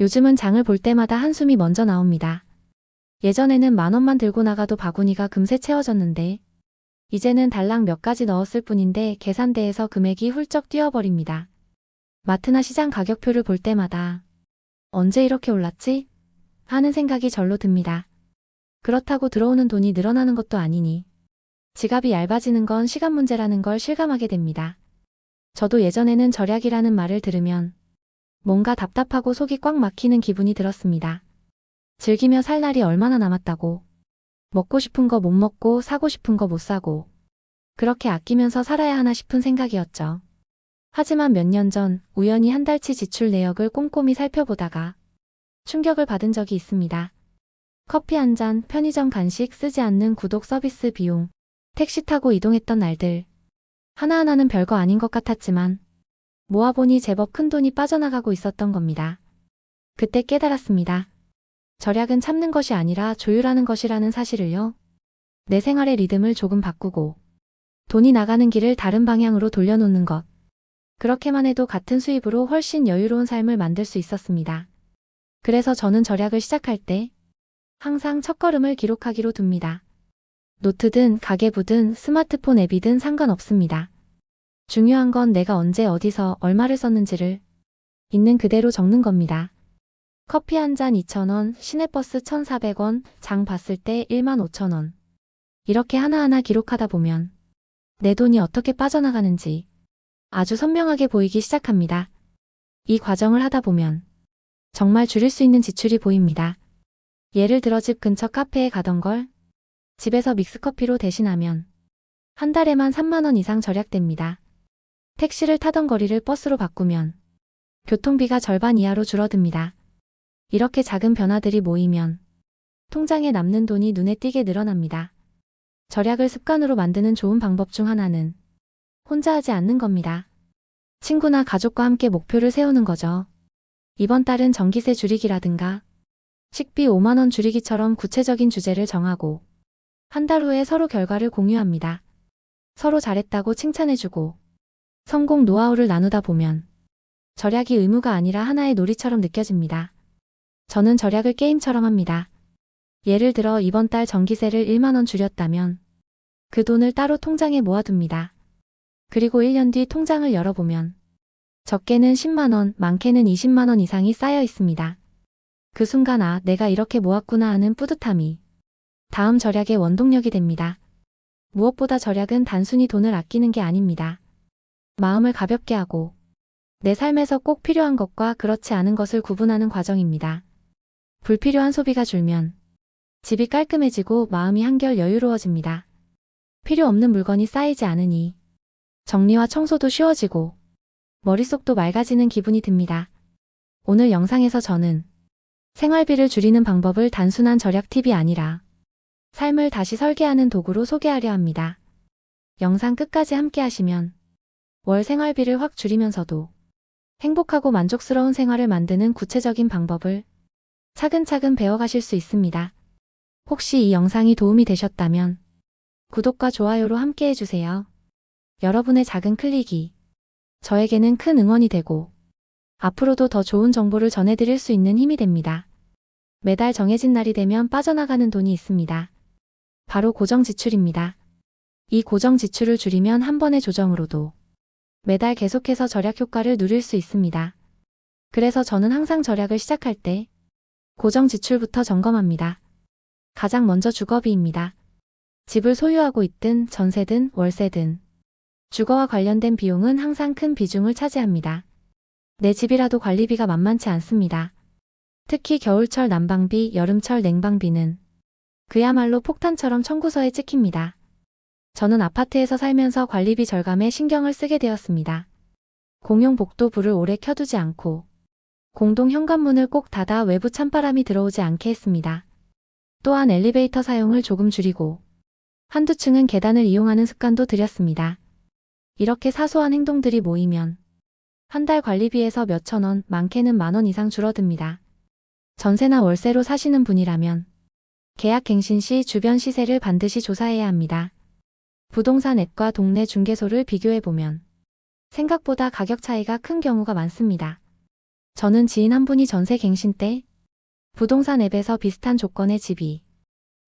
요즘은 장을 볼 때마다 한숨이 먼저 나옵니다. 예전에는 만 원만 들고 나가도 바구니가 금세 채워졌는데 이제는 달랑 몇 가지 넣었을 뿐인데 계산대에서 금액이 훌쩍 뛰어버립니다. 마트나 시장 가격표를 볼 때마다 언제 이렇게 올랐지? 하는 생각이 절로 듭니다. 그렇다고 들어오는 돈이 늘어나는 것도 아니니 지갑이 얇아지는 건 시간 문제라는 걸 실감하게 됩니다. 저도 예전에는 절약이라는 말을 들으면 뭔가 답답하고 속이 꽉 막히는 기분이 들었습니다. 즐기며 살 날이 얼마나 남았다고. 먹고 싶은 거 못 먹고 사고 싶은 거 못 사고. 그렇게 아끼면서 살아야 하나 싶은 생각이었죠. 하지만 몇 년 전 우연히 한 달치 지출 내역을 꼼꼼히 살펴보다가 충격을 받은 적이 있습니다. 커피 한 잔, 편의점 간식 쓰지 않는 구독 서비스 비용, 택시 타고 이동했던 날들. 하나하나는 별거 아닌 것 같았지만 모아보니 제법 큰 돈이 빠져나가고 있었던 겁니다. 그때 깨달았습니다. 절약은 참는 것이 아니라 조율하는 것이라는 사실을요. 내 생활의 리듬을 조금 바꾸고 돈이 나가는 길을 다른 방향으로 돌려놓는 것. 그렇게만 해도 같은 수입으로 훨씬 여유로운 삶을 만들 수 있었습니다. 그래서 저는 절약을 시작할 때 항상 첫걸음을 기록하기로 둡니다. 노트든 가계부든 스마트폰 앱이든 상관없습니다. 중요한 건 내가 언제 어디서 얼마를 썼는지를 있는 그대로 적는 겁니다. 커피 한 잔 2,000원, 시내버스 1,400원, 장 봤을 때 1만 5천원. 이렇게 하나하나 기록하다 보면 내 돈이 어떻게 빠져나가는지 아주 선명하게 보이기 시작합니다. 이 과정을 하다 보면 정말 줄일 수 있는 지출이 보입니다. 예를 들어 집 근처 카페에 가던 걸 집에서 믹스커피로 대신하면 한 달에만 3만원 이상 절약됩니다. 택시를 타던 거리를 버스로 바꾸면 교통비가 절반 이하로 줄어듭니다. 이렇게 작은 변화들이 모이면 통장에 남는 돈이 눈에 띄게 늘어납니다. 절약을 습관으로 만드는 좋은 방법 중 하나는 혼자 하지 않는 겁니다. 친구나 가족과 함께 목표를 세우는 거죠. 이번 달은 전기세 줄이기라든가 식비 5만원 줄이기처럼 구체적인 주제를 정하고 한 달 후에 서로 결과를 공유합니다. 서로 잘했다고 칭찬해주고 성공 노하우를 나누다 보면 절약이 의무가 아니라 하나의 놀이처럼 느껴집니다. 저는 절약을 게임처럼 합니다. 예를 들어 이번 달 전기세를 1만원 줄였다면 그 돈을 따로 통장에 모아둡니다. 그리고 1년 뒤 통장을 열어보면 적게는 10만원, 많게는 20만원 이상이 쌓여 있습니다. 그 순간 아, 내가 이렇게 모았구나 하는 뿌듯함이 다음 절약의 원동력이 됩니다. 무엇보다 절약은 단순히 돈을 아끼는 게 아닙니다. 마음을 가볍게 하고 내 삶에서 꼭 필요한 것과 그렇지 않은 것을 구분하는 과정입니다. 불필요한 소비가 줄면 집이 깔끔해지고 마음이 한결 여유로워집니다. 필요 없는 물건이 쌓이지 않으니 정리와 청소도 쉬워지고 머릿속도 맑아지는 기분이 듭니다. 오늘 영상에서 저는 생활비를 줄이는 방법을 단순한 절약 팁이 아니라 삶을 다시 설계하는 도구로 소개하려 합니다. 영상 끝까지 함께 하시면 월 생활비를 확 줄이면서도 행복하고 만족스러운 생활을 만드는 구체적인 방법을 차근차근 배워가실 수 있습니다. 혹시 이 영상이 도움이 되셨다면 구독과 좋아요로 함께 해주세요. 여러분의 작은 클릭이 저에게는 큰 응원이 되고 앞으로도 더 좋은 정보를 전해드릴 수 있는 힘이 됩니다. 매달 정해진 날이 되면 빠져나가는 돈이 있습니다. 바로 고정 지출입니다. 이 고정 지출을 줄이면 한 번의 조정으로도 매달 계속해서 절약 효과를 누릴 수 있습니다. 그래서 저는 항상 절약을 시작할 때 고정 지출부터 점검합니다. 가장 먼저 주거비입니다. 집을 소유하고 있든 전세든 월세든 주거와 관련된 비용은 항상 큰 비중을 차지합니다. 내 집이라도 관리비가 만만치 않습니다. 특히 겨울철 난방비, 여름철 냉방비는 그야말로 폭탄처럼 청구서에 찍힙니다. 저는 아파트에서 살면서 관리비 절감에 신경을 쓰게 되었습니다. 공용 복도 불을 오래 켜두지 않고 공동 현관문을 꼭 닫아 외부 찬바람이 들어오지 않게 했습니다. 또한 엘리베이터 사용을 조금 줄이고 한두 층은 계단을 이용하는 습관도 들였습니다. 이렇게 사소한 행동들이 모이면 한 달 관리비에서 몇천 원, 많게는 만 원 이상 줄어듭니다. 전세나 월세로 사시는 분이라면 계약 갱신 시 주변 시세를 반드시 조사해야 합니다. 부동산 앱과 동네 중개소를 비교해보면 생각보다 가격 차이가 큰 경우가 많습니다. 저는 지인 한 분이 전세 갱신 때 부동산 앱에서 비슷한 조건의 집이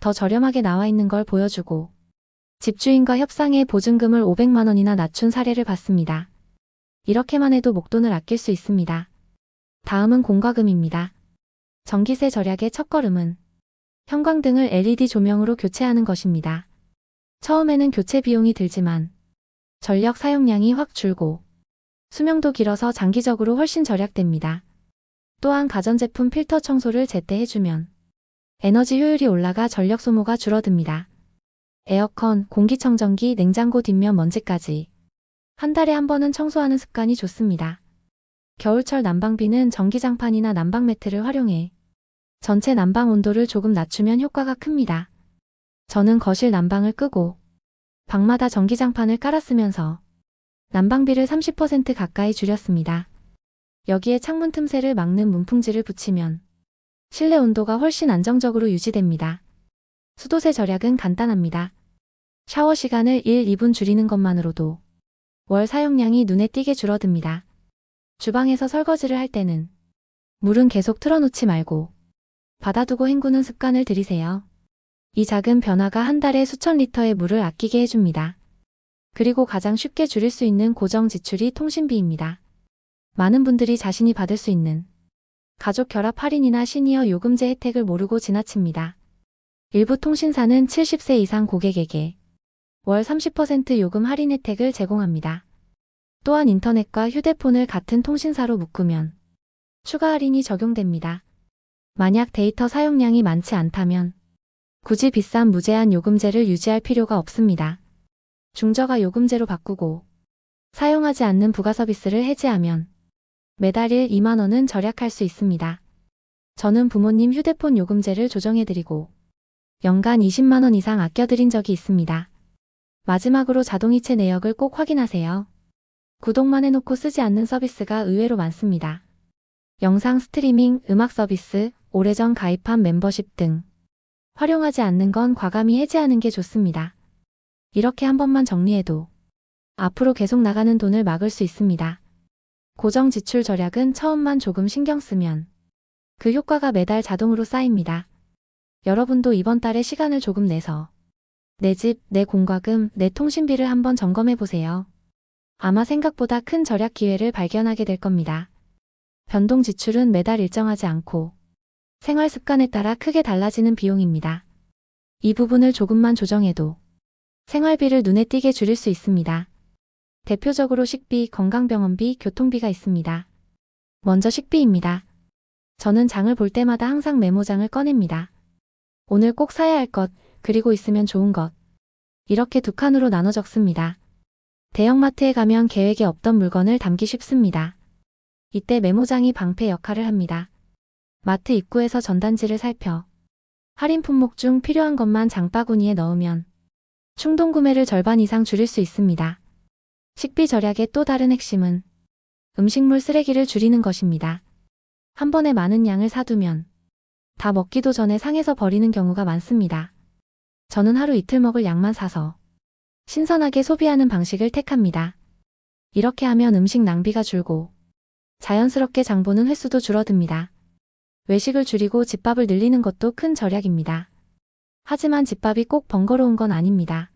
더 저렴하게 나와 있는 걸 보여주고 집주인과 협상해 보증금을 500만 원이나 낮춘 사례를 봤습니다. 이렇게만 해도 목돈을 아낄 수 있습니다. 다음은 공과금입니다. 전기세 절약의 첫걸음은 형광등을 LED 조명으로 교체하는 것입니다. 처음에는 교체 비용이 들지만 전력 사용량이 확 줄고 수명도 길어서 장기적으로 훨씬 절약됩니다. 또한 가전제품 필터 청소를 제때 해주면 에너지 효율이 올라가 전력 소모가 줄어듭니다. 에어컨, 공기청정기, 냉장고 뒷면 먼지까지 한 달에 한 번은 청소하는 습관이 좋습니다. 겨울철 난방비는 전기장판이나 난방 매트를 활용해 전체 난방 온도를 조금 낮추면 효과가 큽니다. 저는 거실 난방을 끄고 방마다 전기장판을 깔았으면서 난방비를 30% 가까이 줄였습니다. 여기에 창문 틈새를 막는 문풍지를 붙이면 실내 온도가 훨씬 안정적으로 유지됩니다. 수도세 절약은 간단합니다. 샤워 시간을 1, 2분 줄이는 것만으로도 월 사용량이 눈에 띄게 줄어듭니다. 주방에서 설거지를 할 때는 물은 계속 틀어놓지 말고 받아두고 헹구는 습관을 들이세요. 이 작은 변화가 한 달에 수천 리터의 물을 아끼게 해줍니다. 그리고 가장 쉽게 줄일 수 있는 고정 지출이 통신비입니다. 많은 분들이 자신이 받을 수 있는 가족 결합 할인이나 시니어 요금제 혜택을 모르고 지나칩니다. 일부 통신사는 70세 이상 고객에게 월 30% 요금 할인 혜택을 제공합니다. 또한 인터넷과 휴대폰을 같은 통신사로 묶으면 추가 할인이 적용됩니다. 만약 데이터 사용량이 많지 않다면 굳이 비싼 무제한 요금제를 유지할 필요가 없습니다. 중저가 요금제로 바꾸고 사용하지 않는 부가 서비스를 해지하면 매달 1, 2만 원은 절약할 수 있습니다. 저는 부모님 휴대폰 요금제를 조정해드리고 연간 20만 원 이상 아껴드린 적이 있습니다. 마지막으로 자동이체 내역을 꼭 확인하세요. 구독만 해놓고 쓰지 않는 서비스가 의외로 많습니다. 영상 스트리밍, 음악 서비스, 오래전 가입한 멤버십 등 활용하지 않는 건 과감히 해지하는 게 좋습니다. 이렇게 한 번만 정리해도 앞으로 계속 나가는 돈을 막을 수 있습니다. 고정 지출 절약은 처음만 조금 신경 쓰면 그 효과가 매달 자동으로 쌓입니다. 여러분도 이번 달에 시간을 조금 내서 내 집, 내 공과금, 내 통신비를 한번 점검해 보세요. 아마 생각보다 큰 절약 기회를 발견하게 될 겁니다. 변동 지출은 매달 일정하지 않고 생활 습관에 따라 크게 달라지는 비용입니다. 이 부분을 조금만 조정해도 생활비를 눈에 띄게 줄일 수 있습니다. 대표적으로 식비, 건강병원비, 교통비가 있습니다. 먼저 식비입니다. 저는 장을 볼 때마다 항상 메모장을 꺼냅니다. 오늘 꼭 사야 할 것, 그리고 있으면 좋은 것. 이렇게 두 칸으로 나눠 적습니다. 대형마트에 가면 계획에 없던 물건을 담기 쉽습니다. 이때 메모장이 방패 역할을 합니다. 마트 입구에서 전단지를 살펴 할인 품목 중 필요한 것만 장바구니에 넣으면 충동 구매를 절반 이상 줄일 수 있습니다. 식비 절약의 또 다른 핵심은 음식물 쓰레기를 줄이는 것입니다. 한 번에 많은 양을 사두면 다 먹기도 전에 상해서 버리는 경우가 많습니다. 저는 하루 이틀 먹을 양만 사서 신선하게 소비하는 방식을 택합니다. 이렇게 하면 음식 낭비가 줄고 자연스럽게 장보는 횟수도 줄어듭니다. 외식을 줄이고 집밥을 늘리는 것도 큰 절약입니다. 하지만 집밥이 꼭 번거로운 건 아닙니다.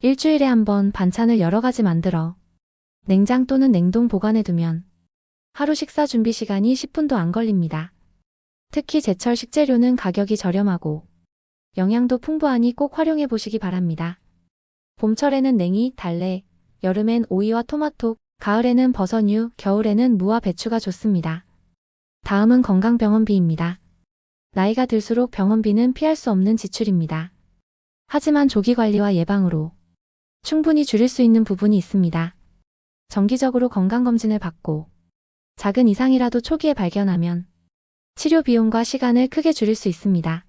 일주일에 한 번 반찬을 여러 가지 만들어 냉장 또는 냉동 보관해 두면 하루 식사 준비 시간이 10분도 안 걸립니다. 특히 제철 식재료는 가격이 저렴하고 영양도 풍부하니 꼭 활용해 보시기 바랍니다. 봄철에는 냉이, 달래, 여름엔 오이와 토마토, 가을에는 버섯류, 겨울에는 무와 배추가 좋습니다. 다음은 건강병원비입니다. 나이가 들수록 병원비는 피할 수 없는 지출입니다. 하지만 조기 관리와 예방으로 충분히 줄일 수 있는 부분이 있습니다. 정기적으로 건강검진을 받고 작은 이상이라도 초기에 발견하면 치료 비용과 시간을 크게 줄일 수 있습니다.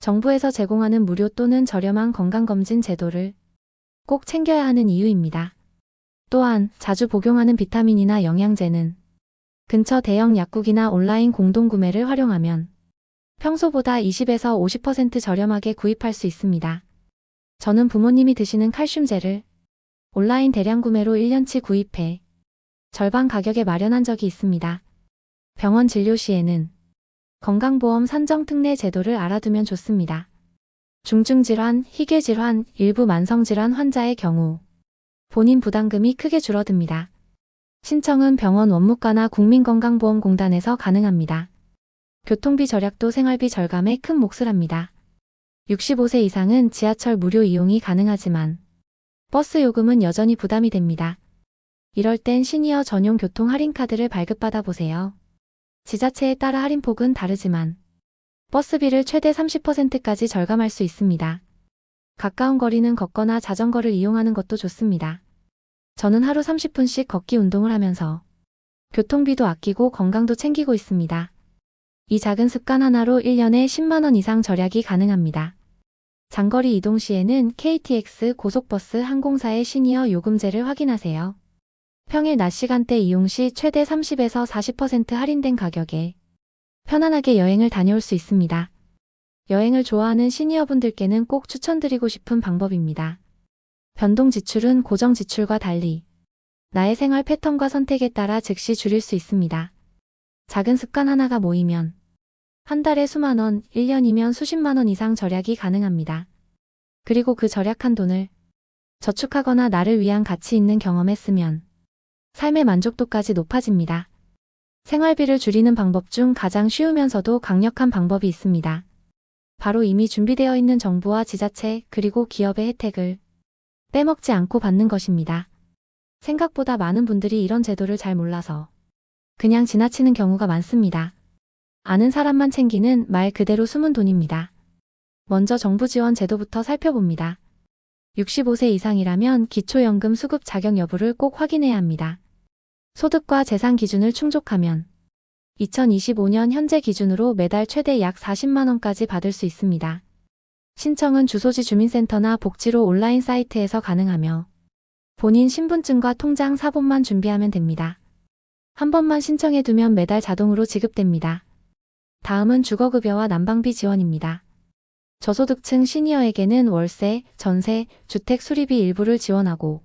정부에서 제공하는 무료 또는 저렴한 건강검진 제도를 꼭 챙겨야 하는 이유입니다. 또한 자주 복용하는 비타민이나 영양제는 근처 대형 약국이나 온라인 공동구매를 활용하면 평소보다 20에서 50% 저렴하게 구입할 수 있습니다. 저는 부모님이 드시는 칼슘제를 온라인 대량 구매로 1년치 구입해 절반 가격에 마련한 적이 있습니다. 병원 진료 시에는 건강보험 산정 특례 제도를 알아두면 좋습니다. 중증질환, 희귀질환, 일부 만성질환 환자의 경우 본인 부담금이 크게 줄어듭니다. 신청은 병원 원무과나 국민건강보험공단에서 가능합니다. 교통비 절약도 생활비 절감에 큰 몫을 합니다. 65세 이상은 지하철 무료 이용이 가능하지만 버스 요금은 여전히 부담이 됩니다. 이럴 땐 시니어 전용 교통 할인카드를 발급받아 보세요. 지자체에 따라 할인폭은 다르지만 버스비를 최대 30%까지 절감할 수 있습니다. 가까운 거리는 걷거나 자전거를 이용하는 것도 좋습니다. 저는 하루 30분씩 걷기 운동을 하면서 교통비도 아끼고 건강도 챙기고 있습니다. 이 작은 습관 하나로 1년에 10만원 이상 절약이 가능합니다. 장거리 이동 시에는 KTX 고속버스 항공사의 시니어 요금제를 확인하세요. 평일 낮 시간대 이용 시 최대 30에서 40% 할인된 가격에 편안하게 여행을 다녀올 수 있습니다. 여행을 좋아하는 시니어분들께는 꼭 추천드리고 싶은 방법입니다. 변동 지출은 고정 지출과 달리 나의 생활 패턴과 선택에 따라 즉시 줄일 수 있습니다. 작은 습관 하나가 모이면 한 달에 수만 원, 1년이면 수십만 원 이상 절약이 가능합니다. 그리고 그 절약한 돈을 저축하거나 나를 위한 가치 있는 경험에 쓰면 삶의 만족도까지 높아집니다. 생활비를 줄이는 방법 중 가장 쉬우면서도 강력한 방법이 있습니다. 바로 이미 준비되어 있는 정부와 지자체 그리고 기업의 혜택을 빼먹지 않고 받는 것입니다. 생각보다 많은 분들이 이런 제도를 잘 몰라서 그냥 지나치는 경우가 많습니다. 아는 사람만 챙기는 말 그대로 숨은 돈입니다. 먼저 정부 지원 제도부터 살펴봅니다. 65세 이상이라면 기초연금 수급 자격 여부를 꼭 확인해야 합니다. 소득과 재산 기준을 충족하면 2025년 현재 기준으로 매달 최대 약 40만원까지 받을 수 있습니다. 신청은 주소지 주민센터나 복지로 온라인 사이트에서 가능하며 본인 신분증과 통장 사본만 준비하면 됩니다. 한 번만 신청해두면 매달 자동으로 지급됩니다. 다음은 주거급여와 난방비 지원입니다. 저소득층 시니어에게는 월세, 전세, 주택 수리비 일부를 지원하고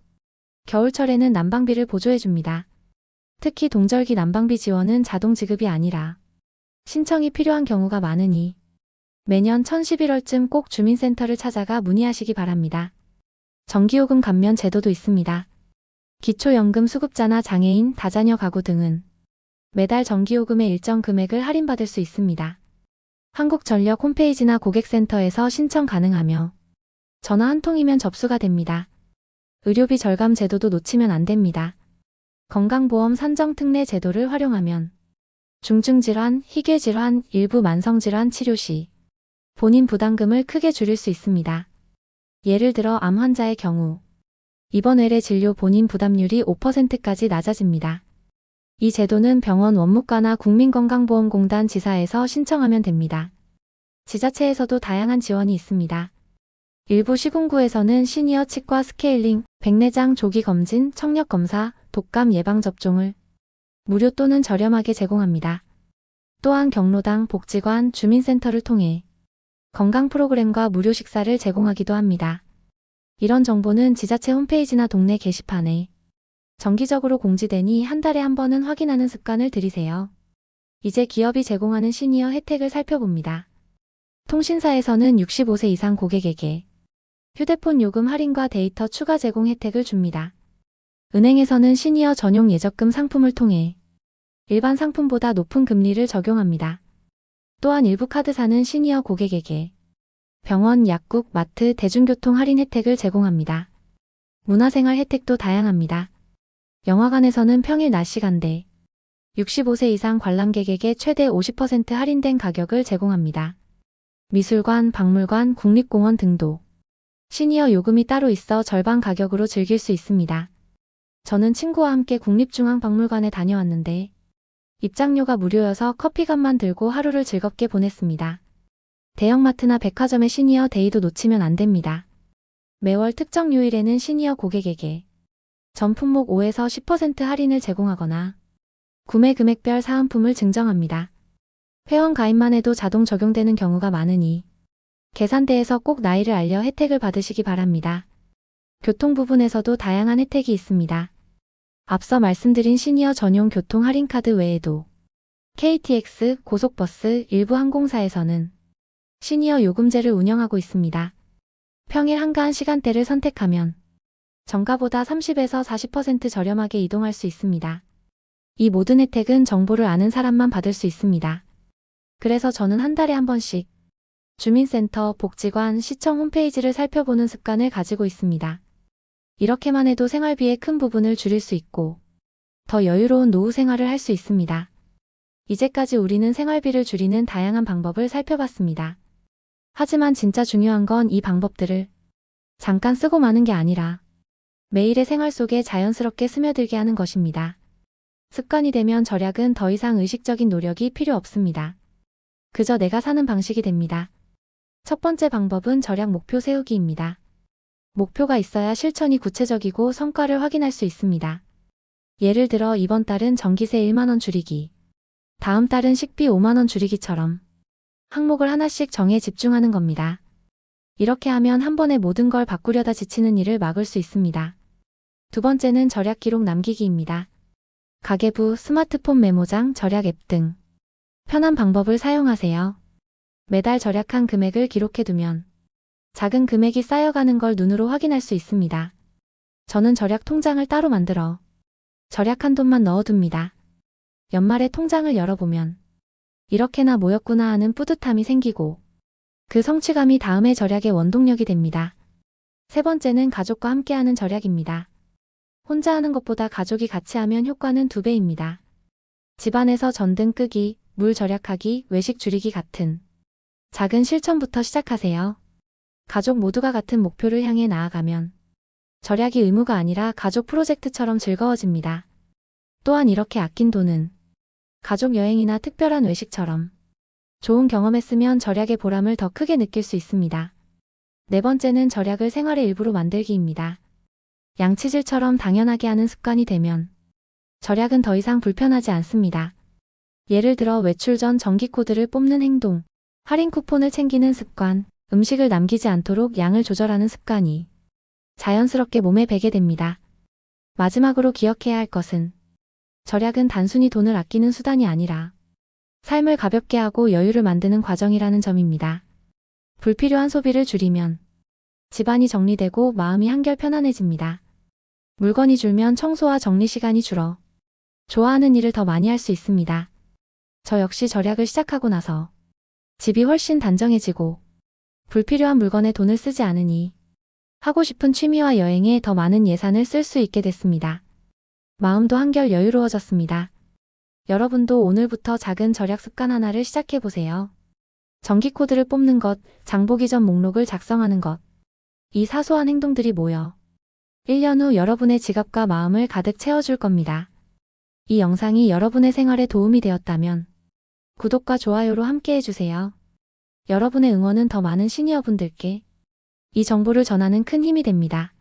겨울철에는 난방비를 보조해줍니다. 특히 동절기 난방비 지원은 자동 지급이 아니라 신청이 필요한 경우가 많으니 매년 1011월쯤 꼭 주민센터를 찾아가 문의하시기 바랍니다. 전기요금 감면 제도도 있습니다. 기초연금 수급자나 장애인, 다자녀 가구 등은 매달 전기요금의 일정 금액을 할인받을 수 있습니다. 한국전력 홈페이지나 고객센터에서 신청 가능하며 전화 한 통이면 접수가 됩니다. 의료비 절감 제도도 놓치면 안 됩니다. 건강보험 산정 특례 제도를 활용하면 중증질환, 희귀질환, 일부 만성질환 치료 시 본인 부담금을 크게 줄일 수 있습니다. 예를 들어 암 환자의 경우 입원 외래 진료 본인 부담률이 5%까지 낮아집니다. 이 제도는 병원 원무과나 국민건강보험공단 지사에서 신청하면 됩니다. 지자체에서도 다양한 지원이 있습니다. 일부 시군구에서는 시니어 치과 스케일링, 백내장 조기 검진, 청력 검사, 독감 예방 접종을 무료 또는 저렴하게 제공합니다. 또한 경로당, 복지관, 주민센터를 통해 건강 프로그램과 무료 식사를 제공하기도 합니다. 이런 정보는 지자체 홈페이지나 동네 게시판에 정기적으로 공지되니 한 달에 한 번은 확인하는 습관을 들이세요. 이제 기업이 제공하는 시니어 혜택을 살펴봅니다. 통신사에서는 65세 이상 고객에게 휴대폰 요금 할인과 데이터 추가 제공 혜택을 줍니다. 은행에서는 시니어 전용 예적금 상품을 통해 일반 상품보다 높은 금리를 적용합니다. 또한 일부 카드사는 시니어 고객에게 병원, 약국, 마트, 대중교통 할인 혜택을 제공합니다. 문화생활 혜택도 다양합니다. 영화관에서는 평일 낮 시간대 65세 이상 관람객에게 최대 50% 할인된 가격을 제공합니다. 미술관, 박물관, 국립공원 등도 시니어 요금이 따로 있어 절반 가격으로 즐길 수 있습니다. 저는 친구와 함께 국립중앙박물관에 다녀왔는데 입장료가 무료여서 커피값만 들고 하루를 즐겁게 보냈습니다. 대형마트나 백화점의 시니어 데이도 놓치면 안 됩니다. 매월 특정 요일에는 시니어 고객에게 전 품목 5에서 10% 할인을 제공하거나 구매 금액별 사은품을 증정합니다. 회원 가입만 해도 자동 적용되는 경우가 많으니 계산대에서 꼭 나이를 알려 혜택을 받으시기 바랍니다. 교통 부분에서도 다양한 혜택이 있습니다. 앞서 말씀드린 시니어 전용 교통 할인카드 외에도 KTX, 고속버스, 일부 항공사에서는 시니어 요금제를 운영하고 있습니다. 평일 한가한 시간대를 선택하면 정가보다 30에서 40% 저렴하게 이동할 수 있습니다. 이 모든 혜택은 정보를 아는 사람만 받을 수 있습니다. 그래서 저는 한 달에 한 번씩 주민센터, 복지관, 시청 홈페이지를 살펴보는 습관을 가지고 있습니다. 이렇게만 해도 생활비의 큰 부분을 줄일 수 있고 더 여유로운 노후 생활을 할 수 있습니다. 이제까지 우리는 생활비를 줄이는 다양한 방법을 살펴봤습니다. 하지만 진짜 중요한 건 이 방법들을 잠깐 쓰고 마는 게 아니라 매일의 생활 속에 자연스럽게 스며들게 하는 것입니다. 습관이 되면 절약은 더 이상 의식적인 노력이 필요 없습니다. 그저 내가 사는 방식이 됩니다. 첫 번째 방법은 절약 목표 세우기입니다. 목표가 있어야 실천이 구체적이고 성과를 확인할 수 있습니다. 예를 들어 이번 달은 전기세 1만원 줄이기, 다음 달은 식비 5만원 줄이기처럼 항목을 하나씩 정해 집중하는 겁니다. 이렇게 하면 한 번에 모든 걸 바꾸려다 지치는 일을 막을 수 있습니다. 두 번째는 절약 기록 남기기입니다. 가계부, 스마트폰 메모장, 절약 앱 등 편한 방법을 사용하세요. 매달 절약한 금액을 기록해두면 작은 금액이 쌓여가는 걸 눈으로 확인할 수 있습니다. 저는 절약 통장을 따로 만들어 절약한 돈만 넣어둡니다. 연말에 통장을 열어보면 이렇게나 모였구나 하는 뿌듯함이 생기고 그 성취감이 다음의 절약의 원동력이 됩니다. 세 번째는 가족과 함께하는 절약입니다. 혼자 하는 것보다 가족이 같이 하면 효과는 두 배입니다. 집안에서 전등 끄기, 물 절약하기, 외식 줄이기 같은 작은 실천부터 시작하세요. 가족 모두가 같은 목표를 향해 나아가면 절약이 의무가 아니라 가족 프로젝트처럼 즐거워집니다. 또한 이렇게 아낀 돈은 가족 여행이나 특별한 외식처럼 좋은 경험했으면 절약의 보람을 더 크게 느낄 수 있습니다. 네 번째는 절약을 생활의 일부로 만들기입니다. 양치질처럼 당연하게 하는 습관이 되면 절약은 더 이상 불편하지 않습니다. 예를 들어 외출 전 정기 코드를 뽑는 행동, 할인 쿠폰을 챙기는 습관, 음식을 남기지 않도록 양을 조절하는 습관이 자연스럽게 몸에 배게 됩니다. 마지막으로 기억해야 할 것은 절약은 단순히 돈을 아끼는 수단이 아니라 삶을 가볍게 하고 여유를 만드는 과정이라는 점입니다. 불필요한 소비를 줄이면 집안이 정리되고 마음이 한결 편안해집니다. 물건이 줄면 청소와 정리 시간이 줄어 좋아하는 일을 더 많이 할 수 있습니다. 저 역시 절약을 시작하고 나서 집이 훨씬 단정해지고 불필요한 물건에 돈을 쓰지 않으니 하고 싶은 취미와 여행에 더 많은 예산을 쓸 수 있게 됐습니다. 마음도 한결 여유로워졌습니다. 여러분도 오늘부터 작은 절약 습관 하나를 시작해 보세요. 정기 코드를 뽑는 것, 장보기 전 목록을 작성하는 것. 이 사소한 행동들이 모여 1년 후 여러분의 지갑과 마음을 가득 채워줄 겁니다. 이 영상이 여러분의 생활에 도움이 되었다면 구독과 좋아요로 함께 해주세요. 여러분의 응원은 더 많은 시니어분들께 이 정보를 전하는 큰 힘이 됩니다.